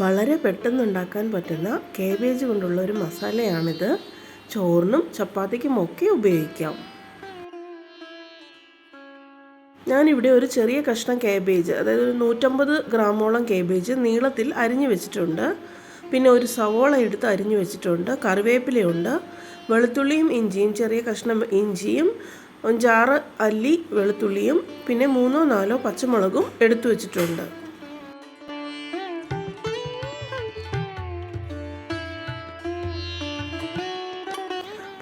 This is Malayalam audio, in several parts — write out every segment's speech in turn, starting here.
വളരെ പെട്ടെന്ന് ഉണ്ടാക്കാൻ പറ്റുന്ന കേബേജ് കൊണ്ടുള്ള ഒരു മസാലയാണിത്. ചോറിനും ചപ്പാത്തിക്കും ഒക്കെ ഉപയോഗിക്കാം. ഞാനിവിടെ ഒരു ചെറിയ കഷ്ണം കേബേജ് അതായത് ഒരു നൂറ്റമ്പത് ഗ്രാമോളം കേബേജ് നീളത്തിൽ അരിഞ്ഞു വെച്ചിട്ടുണ്ട്. പിന്നെ ഒരു സവോള എടുത്ത് അരിഞ്ഞു വെച്ചിട്ടുണ്ട്. കറിവേപ്പിലയുണ്ട് വെളുത്തുള്ളിയും ഇഞ്ചിയും ചെറിയ കഷ്ണം ഇഞ്ചിയും അഞ്ചാറ് അല്ലി വെളുത്തുള്ളിയും പിന്നെ മൂന്നോ നാലോ പച്ചമുളകും എടുത്തു വെച്ചിട്ടുണ്ട്.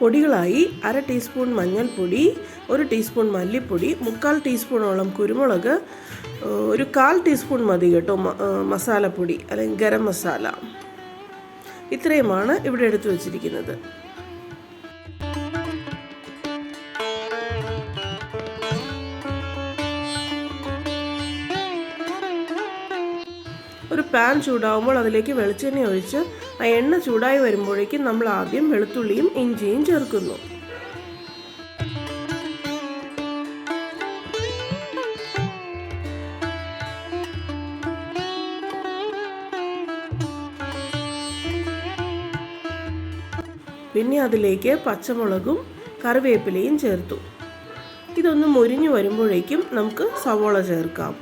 പൊടികളായി അര ടീസ്പൂൺ മഞ്ഞൾപ്പൊടി ഒരു ടീസ്പൂൺ മല്ലിപ്പൊടി മുക്കാൽ ടീസ്പൂണോളം കുരുമുളക് ഒരു കാൽ ടീസ്പൂൺ മതി കേട്ടോ മസാലപ്പൊടി അല്ലെങ്കിൽ ഗരം മസാല. ഇത്രയുമാണ് ഇവിടെ എടുത്തു വച്ചിരിക്കുന്നത്. ഒരു പാൻ ചൂടാവുമ്പോൾ അതിലേക്ക് വെളിച്ചെണ്ണ ഒഴിച്ച് ആ എണ്ണ ചൂടായി വരുമ്പോഴേക്കും നമ്മൾ ആദ്യം വെളുത്തുള്ളിയും ഇഞ്ചിയും ചേർക്കുന്നു. പിന്നെ അതിലേക്ക് പച്ചമുളകും കറിവേപ്പിലയും ചേർത്തു. ഇതൊന്ന് മുരിഞ്ഞു വരുമ്പോഴേക്കും നമുക്ക് സവോള ചേർക്കാം.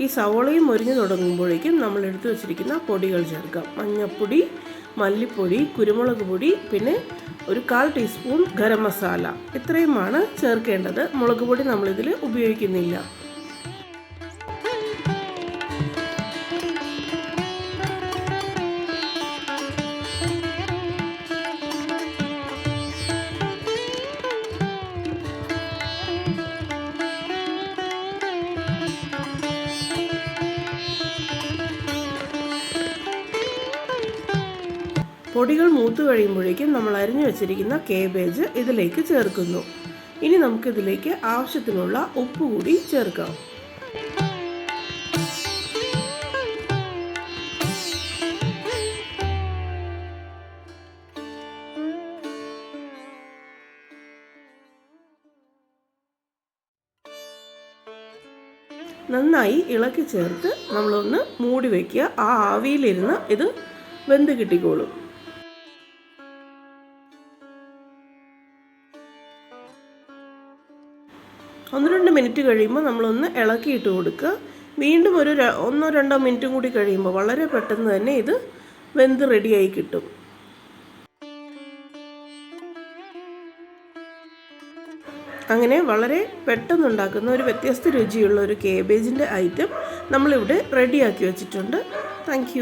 ഈ സവോളയും മുരിഞ്ഞു തുടങ്ങുമ്പോഴേക്കും നമ്മൾ എടുത്തു വച്ചിരിക്കുന്ന പൊടികൾ ചേർക്കാം. മഞ്ഞൾപ്പൊടി മല്ലിപ്പൊടി കുരുമുളക് പൊടി പിന്നെ ഒരു കാൽ ടീസ്പൂൺ ഗരം മസാല. ഇത്രയുമാണ് ചേർക്കേണ്ടത്. മുളക് പൊടി നമ്മളിതിൽ ഉപയോഗിക്കുന്നില്ല. പൊടികൾ മൂത്ത് കഴിയുമ്പോഴേക്കും നമ്മൾ അരിഞ്ഞു വെച്ചിരിക്കുന്ന കേബേജ് ഇതിലേക്ക് ചേർക്കുന്നു. ഇനി നമുക്കിതിലേക്ക് ആവശ്യത്തിനുള്ള ഉപ്പ് കൂടി ചേർക്കാം. നന്നായി ഇളക്കി ചേർത്ത് നമ്മളൊന്ന് മൂടി വയ്ക്കുക ആ ആവിയിലിരുന്ന് ഇത് വെന്ത് കിട്ടിക്കോളും. ഒന്ന് രണ്ട് മിനിറ്റ് കഴിയുമ്പോൾ നമ്മളൊന്ന് ഇളക്കിയിട്ട് കൊടുക്കുക. വീണ്ടും ഒരു ഒന്നോ രണ്ടോ മിനിറ്റും കൂടി കഴിയുമ്പോൾ വളരെ പെട്ടെന്ന് തന്നെ ഇത് വെന്ത് റെഡിയായി കിട്ടും. അങ്ങനെ വളരെ പെട്ടെന്നുണ്ടാക്കുന്ന ഒരു വ്യത്യസ്ത രുചിയുള്ള ഒരു കേബേജിന്റെ ഐറ്റം നമ്മളിവിടെ റെഡിയാക്കി വെച്ചിട്ടുണ്ട്. താങ്ക്